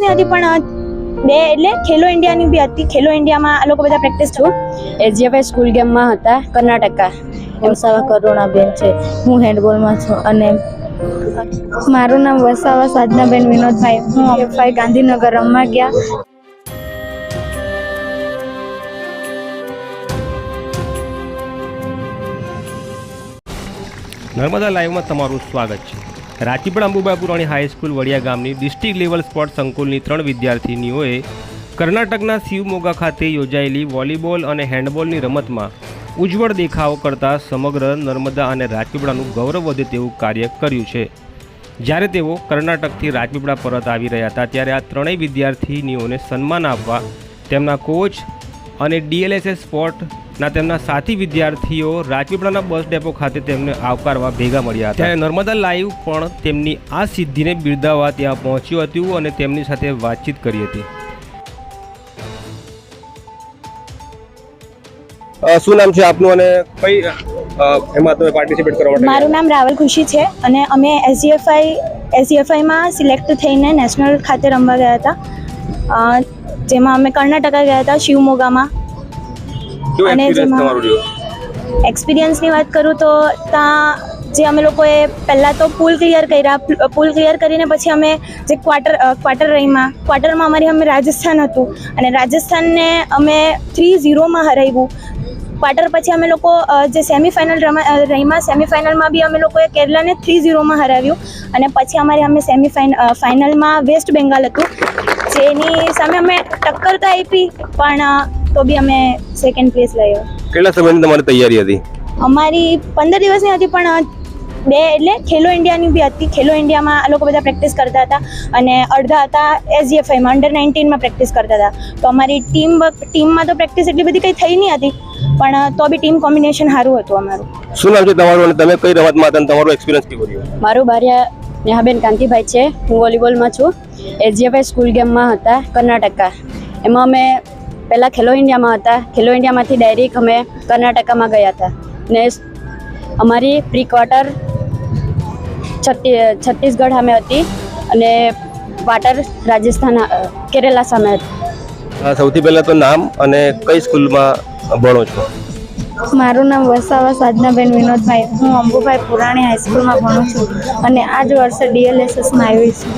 ની હતી પણ બે એટલે ખેલો ઇન્ડિયાની બી હતી. ખેલો ઇન્ડિયામાં આ લોકો બધા પ્રેક્ટિસ થયું. એજીએફઆઈ સ્કૂલ ગેમમાં હતા કર્ણાટકા. વસાવા કરુણાબેન છે. હું હેન્ડબોલમાં છું અને મારું નામ વસાવા સાધનાબેન વિનોદભાઈ. હું એફઆઈ ગાંધીનગર રમવા ગયા. નર્મદા લાઈવમાં તમારું સ્વાગત છે. રાજપીપળા અંબુબાઈ પુરાણી હાઈસ્કૂલ વડિયા ગામની ડિસ્ટ્રિક્ટ લેવલ સ્પોર્ટ સંકુલની ત્રણ વિદ્યાર્થીનીઓએ કર્ણાટકના શિવમોગા ખાતે યોજાયેલી વોલીબોલ અને હેન્ડબોલની રમતમાં ઉજ્જવળ દેખાવ કરતા સમગ્ર નર્મદા અને રાજપીપળાનું ગૌરવ વધે તેવું કાર્ય કર્યું છે. જ્યારે તેઓ કર્ણાટકથી રાજપીપળા પરત આવી રહ્યા હતા, ત્યારે આ ત્રણેય વિદ્યાર્થીનીઓને સન્માન આપવા તેમના કોચ અને ડીએલએસએસ સ્પોર્ટના તેમના સાથી વિદ્યાર્થીઓ રાજપીપળાના બસ ડેપો ખાતે તેમને આવકારવા ભેગા મળ્યા હતા. ત્યારે નર્મદા લાઈવ પણ તેમની આ સિદ્ધિને બિરદાવવા ત્યાં પહોંચ્યું હતું અને તેમની સાથે વાતચીત કરી હતી. શું નામ છે આપનું અને કઈ એમાં તમે પાર્ટિસિપેટ કરવા મારું નામ રાવલ ખુશી છે અને અમે એસજીએફઆઈ એસજીએફઆઈમાં સિલેક્ટ થઈને નેશનલ ખાતે રમવા ગયા હતા. જેમાં અમે કર્ણાટકા ગયા હતા શિવમોગામાં. અને જેમાં- એક્સપિરિયન્સની વાત કરું તો ત્યાં જે અમે લોકોએ પહેલાં તો પુલ ક્લિયર કર્યા. પુલ ક્લિયર કરીને પછી અમે જે ક્વાર્ટર ક્વાર્ટર રહીમાં ક્વાર્ટરમાં અમારી અમે રાજસ્થાન હતું. અને રાજસ્થાનને અમે થ્રી ઝીરોમાં હરાવ્યું. ક્વાર્ટર પછી અમે લોકો જે સેમિફાઇનલ રમા રહીમાં સેમિફાઇનલમાં બી અમે લોકોએ કેરલાને થ્રી ઝીરોમાં હરાવ્યું. અને પછી અમારે અમે સેમિફાઇન ફાઇનલમાં વેસ્ટ બેંગાલ હતું. જેની સામે અમે ટક્કર તો આપી પણ તો બી અમે સેકન્ડ પ્લેસ લાવ્યો કેટલા સમયની તમારી તૈયારી હતી? અમારી પંદર દિવસની હતી પણ બે એટલે ખેલો ઇન્ડિયાની બી હતી. ખેલો ઇન્ડિયામાં આ લોકો બધા પ્રેક્ટિસ કરતા હતા અને અડધા હતા એસજીએફઆઈમાં અંડર નાઇન્ટીનમાં પ્રેક્ટિસ કરતા હતા. તો અમારી ટીમ ટીમમાં તો પ્રેક્ટિસ એટલી બધી કંઈ થઈ નહીં હતી પણ તો બી ટીમ કોમ્બિનેશન સારું હતું અમારું. શું નામ છે તમારું અને તમે કઈ રમતમાં હતા તમારો એક્સપિરિયન્સ કેવો રહ્યો? મારું બારિયા નેહાબેન કાંતિભાઈ છે. હું વોલીબોલમાં છું. એસજીએફઆઈ સ્કૂલ ગેમમાં હતા કર્ણાટકા એમાં અમે પહેલાં ખેલો ઇન્ડિયામાં હતા. ખેલો ઇન્ડિયામાંથી ડાયરેક્ટ અમે કર્ણાટકામાં ગયા હતા. ને અમારી પ્રી ક્વાર્ટર છત્તી, છત્તીસગઢ સામે હતી અને ક્વાર્ટર રાજસ્થાન કેરેલા સામે હતી. સૌથી પહેલાં તો નામ અને કઈ સ્કૂલમાં ભણો છો? મારું નામ વસાવા સાધનાબેન વિનોદભાઈ. હું અંબુભાઈ પુરાણી હાઈસ્કૂલમાં ભણું છું અને આ જ વર્ષે ડીએલએસએસમાં આવી છું.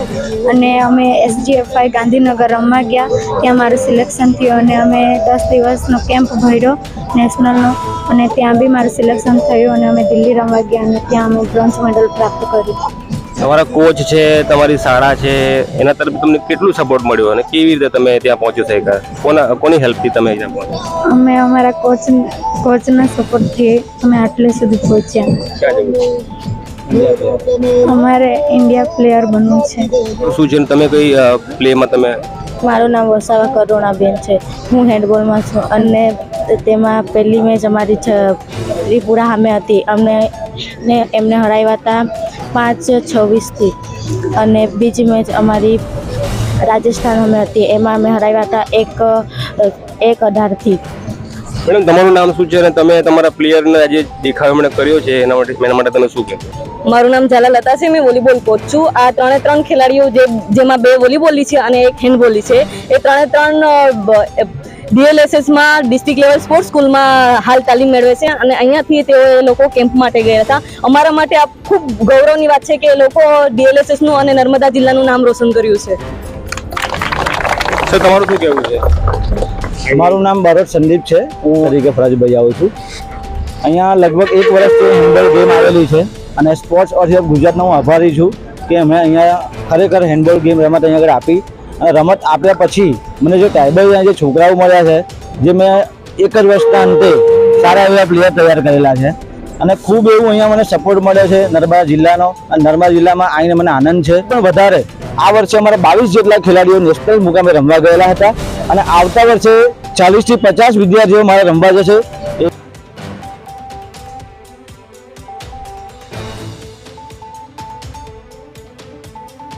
અને અમે એસજીએફઆઈ ગાંધીનગર રમવા ગયા. ત્યાં મારું સિલેક્શન થયું અને અમે દસ દિવસનો કેમ્પ ભર્યો નેશનલનો અને ત્યાં બી મારું સિલેક્શન થયું અને અમે દિલ્હી રમવા ગયા અને ત્યાં અમે બ્રોન્ઝ મેડલ પ્રાપ્ત કર્યું. તમારા કોચ છે તમારી શાળા છે એના તરફ તમને કેટલું સપોર્ટ મળ્યો અને કેવી રીતે તમે ત્યાં પહોંચી શક્યા? કોના કોની હેલ્પથી તમે ત્યાં પહોંચ્યા? અમે અમારા કોચ કોચના સપોર્ટથી અમે આટલે સુધી પહોંચ્યા. અમારે ઇન્ડિયા પ્લેયર બનવું છે. શું છે તમે કઈ પ્લેમાં તમે મારું નામ વસાવા કરુણાબેન છે. હું હેન્ડબોલમાં છું. અને તેમાં પહેલી મેચ અમારી ત્રિપુરા સામે હતી. અમને ને એમને હરાવ્યા હતા પાંચ છવ્વીસથી. અને બીજી મેચ અમારી રાજસ્થાન અમે હતી એમાં અમે હરાવ્યા હતા એક એક અઢારથી. મેડમ તમારું નામ શું છે અને તમે તમારા પ્લેયરને આજે દેખાવ એમણે કર્યો છે? એના માટે એના માટે તમે શું કહેશો? મારું નામ ઝાલા લતા છે મેં વોલીબોલ કોચ છું. આ ત્રણે ત્રણ ખેલાડીઓ જે જેમાં બે વોલીબોલી છે અને એક હેન્ડબોલી છે. એ ત્રણે ત્રણ ડીએલએસએસમાં ડિસ્ટ્રિક્ટ લેવલ સ્પોર્ટ્સ સ્કૂલમાં હાલ તાલીમ મેળવે છે અને અહીંયાથી તેઓ એ લોકો કેમ્પ માટે ગયા હતા. અમારા માટે આ ખૂબ ગૌરવની વાત છે કે એ લોકો ડીએલએસએસનું અને નર્મદા જિલ્લાનું નામ રોશન કર્યું છે. તમારું શું કહેવું છે? મારું નામ ભરત સંદીપ છે. હું તરીકે ફરાજભાઈ આવું છું. અહીંયા લગભગ એક વર્ષથી હેન્ડબોલ ગેમ આવેલી છે અને સ્પોર્ટ્સ ઓથોરિટી ઓફ ગુજરાતનો હું આભારી છું કે અમે અહીંયા ખરેખર હેન્ડબોલ ગેમ રમત અહીંયા આગળ આપી રમત આપ્યા પછી મને જે ટાઈબરના જે છોકરાઓ મળ્યા છે, જે મેં એક જ વર્ષના અંતે સારા એવા પ્લેયર તૈયાર કરેલા છે. અને ખૂબ એવું અહીંયા મને સપોર્ટ મળે છે નર્મદા જિલ્લાનો. અને નર્મદા જિલ્લામાં આવીને મને આનંદ છે. પણ વધારે, આ વર્ષે અમારા બાવીસ જેટલા ખેલાડીઓ નેશનલ મુકામે રમવા ગયેલા હતા. અને આવતા વર્ષે ચાલીસથી પચાસ વિદ્યાર્થીઓ મારે રમવા જશે.